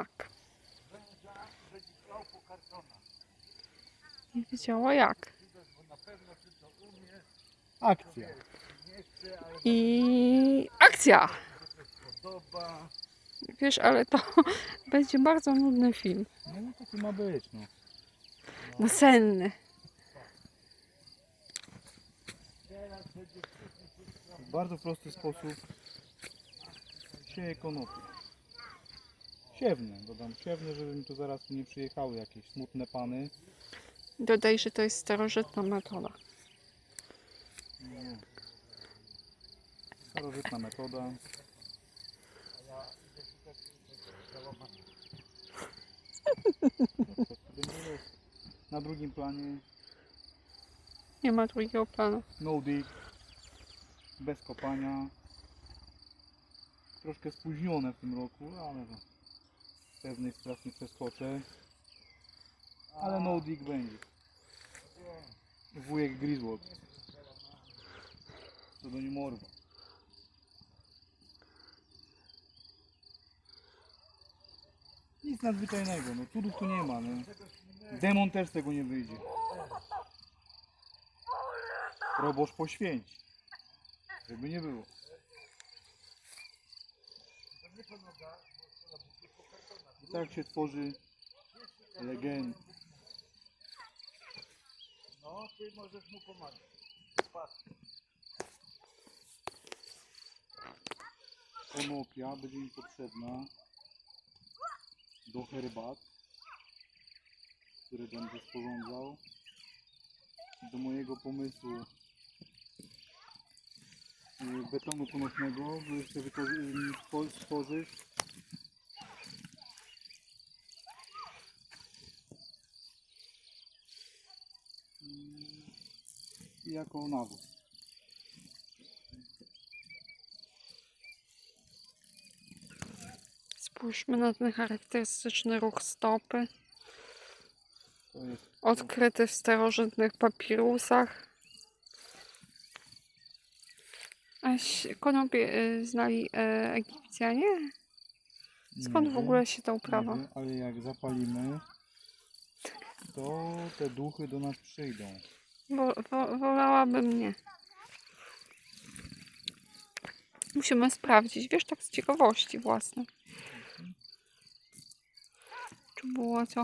Tak. Nie wiedziała jak. Akcja. I akcja! Wiesz, ale to będzie bardzo nudny film. No, no taki ma być, no. No senny. W bardzo prosty sposób sieję konopie. Siewne, dodam siewne, żeby mi tu zaraz nie przyjechały jakieś smutne pany. Dodaj, że to jest starożytna metoda. Starożytna metoda. Na drugim planie Nie ma drugiego planu. no dig, bez kopania. Troszkę spóźnione w tym roku, ale no, z pewnych spraw nie przeskoczę. Ale no dig będzie. Wujek Griswold. Co do nie morwa. Nic nadzwyczajnego, no cudów tu nie ma, no. Demon też tego nie wyjdzie. Proboszcz poświęci. Żeby nie było. I tak się tworzy legenda. No, ty możesz mu pomagać. Konopia będzie mi potrzebna do herbat, które będę sporządzał. Do mojego pomysłu y, betonu który chcę wykorzy- stwo- stworzyć. I jako nawóz. Spójrzmy na ten charakterystyczny ruch stopy. Odkryty w starożytnych papirusach. Aś konopie y, znali e, Egipcjanie? Skąd w ogóle się ta uprawa? ale jak zapalimy, to te duchy do nas przyjdą. Wo, wo, wolałabym nie. Musimy sprawdzić, wiesz, tak z ciekawości własnej. Czy było co?